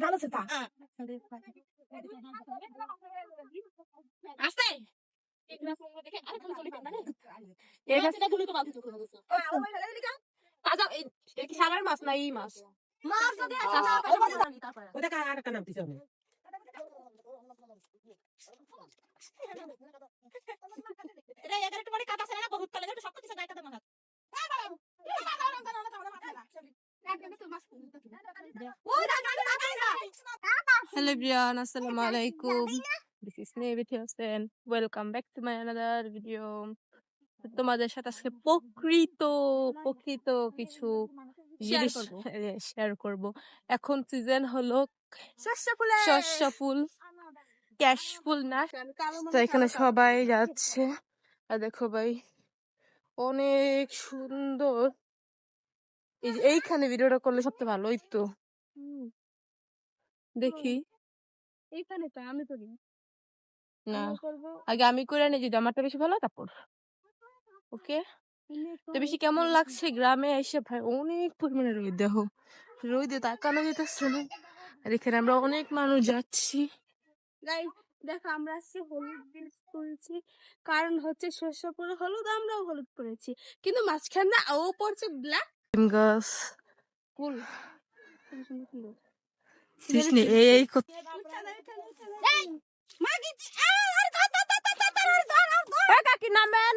ভালো আস্তে। তো সালার মাছ না এই মাছ? ওটা কার আরেকটা নাম এটা কাটা ছেলে বহুত কালে সব কিছু গাইতে দেবো না Hello everyone, assalamu alaikum. This is Nevit Hossein. Welcome back to my another video. তো তোমাদের সাথে আজকে প্রকৃত প্রকৃত কিছু জিনিস শেয়ার করব। এখন সিজন হলো শস্য ফুল। ক্যাশ ফুল না? তো এখানে সবাই যাচ্ছে। আর দেখো ভাই অনেক সুন্দর। এইখানে ভিডিওটা করলে সবচেয়ে ভালোই তো। দেখি। এইখানে তো আমি করি না আগে আমি করে নি যদি আমারটা বেশি ভালো তারপর। ওকে? তো বেশি কেমন লাগছে গ্রামে এসে? ভাই অনেক পরিমাণে রোদ দেখো। রোদে তাকানো যেতেছে না। আর এখানে আমরা অনেক মানুষ যাচ্ছি। গাই দেখো আমরা আজকে হলুদ ড্রেস পরেছি কারণ হচ্ছে শস্য পুরো হলুদ আমরাও হলুদ পরেছি কিন্তু মাঝখানে ও পড়ছে ব্ল্যাক। গাছ ফুল কৃষ্ণে এই কাকি নামেন।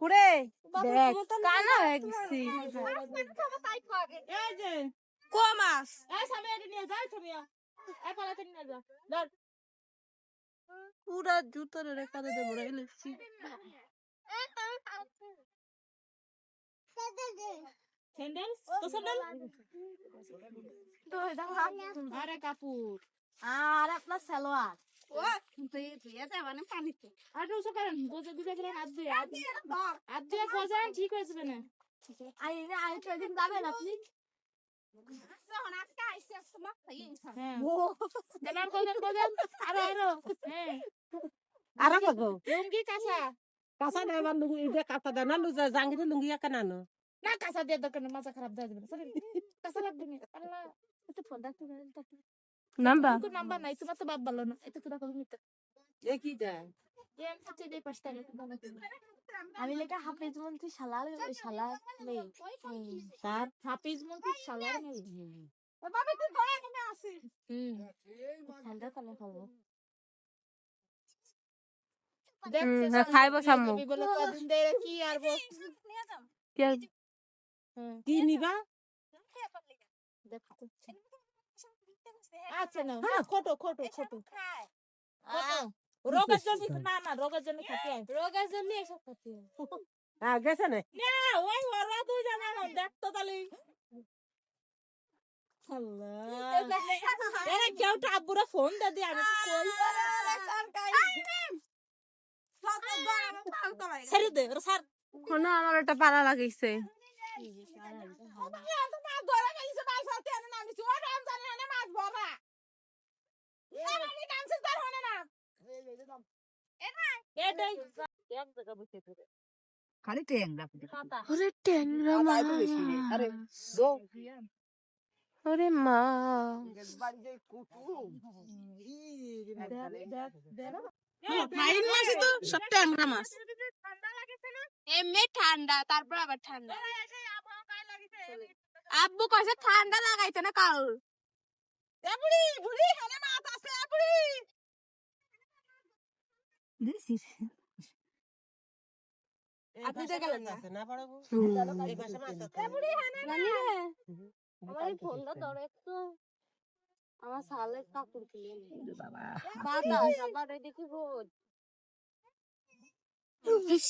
ঘুরে। দেখ কানা হয়ে গেছি। কো মাছ। পুরা জুতোর বড় এলেছি স্যান্ডেল তো স্যান্ডেল আরে কাপুর আর আপনার সালোয়ার আর ওসব করেন গোজে গুজে গেলেন হাত দিয়ে হাত দিয়ে গোজান ঠিক হয়ে যাবে না যাবেন আপনি হ্যাঁ। আরও আরও হ্যাঁ। আর না লুঙ্গি এটা কাঁচা দেয় লুজা জাঙ্গিরে লুঙ্গি একা না কাঁচা দিয়ে দোকানে মাথা খারাপ দেওয়া যাবে না। কাঁচা লাগবে না। আল্লাহ। ফোন রাখতে নাম্বার তোর নাম্বার নাই তোমার তো বাপ ভালো না এটা তোরা কবে নিতে এ কি দেয় এম হচ্ছে যে পাঁচ টাকা আমি লেখা হাফিজ মন্ত্রী শালার শালার মেয়ে তার হাফিজ মন্ত্রী শালার মেয়ে বাবা তুই ঘরে এখানে আসিস হুম ঠান্ডা কালে খাব দেখতে খাইবো শামুক। বলে কদিন ধরে কি কি আর- কি নিবা দেখো না খোটো খোটো খোটো রোগের জন্য না না রোগের জন্য খাতে রোগের জন্য এসব করতে হ্যাঁ গেছে না না ওই ওরা তুই জানা না দেখ তাহলে আল্লাহ কেউ ফোন দে দি আমি তো কই ছেড়ে দে ওরা স্যার কোনো আমার একটা পালা লাগাইছে খালি ট্রেন ওরে ট্যাংরা আরে দো। ওরে মা। ফাইন মাসে তো সব ট্যাংরা মাছ। এমনি ঠান্ডা তারপর আবার ঠান্ডা। আব্বু কইছে ঠান্ডা লাগাইতে না কাল। দিছিস আপনি তো গেলেন না। না পড়াবো এই পাশে মাছ আছে নানি রে হুম। আমার ফোনটা ধরে একটু। আমার সালে কাপড় কিনে নে। বাবা। বাতাস আবার এদিকে রোদ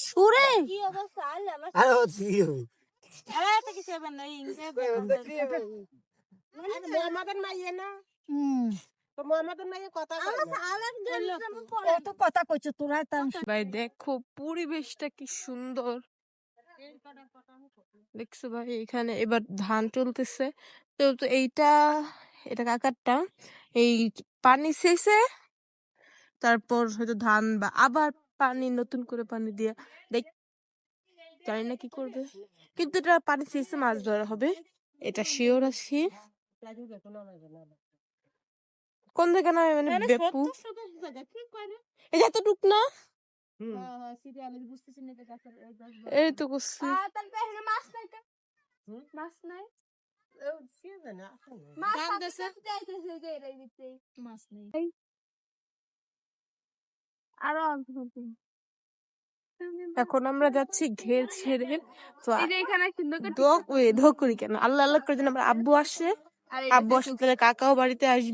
সুরে! কি অবস্থা? আলে আমার আরে ও সিও আরে তো কিছু হবে না ইংরে মোহাম্মদের মাইয়ে না? হুম। তো মোহাম্মদের মাইয়ে কথা কয় আমার না। সালে যেমন পড়ে তো কথা কইছো তোরা তা ভাই দেখো পরিবেশটা কি সুন্দর। দেখছ ভাই এখানে এবার ধান চলতেছে তো তো এইটা এটা কাকারটা এই পানি শেষে তারপর হয়তো ধান বা আবার পানি নতুন করে পানি দিয়ে দেখ জানি না কি করবে। কিন্তু এটা পানি শেষে মাছ ধরা হবে। এটা শিওর আছি। কোন জায়গা নামে? মানে বেপু? এই যে এতটুক না? এই তো করছি। মাছ নাই মাছ নাই? আছে দেশে? তো এখন আমরা যাচ্ছি ঘের ছেড়ে। তো করি কেন? আল্লাহ আল্লাহ করে যেন আমার আব্বু আসে। আব্বু আসলে কাকাও বাড়িতে আসবে।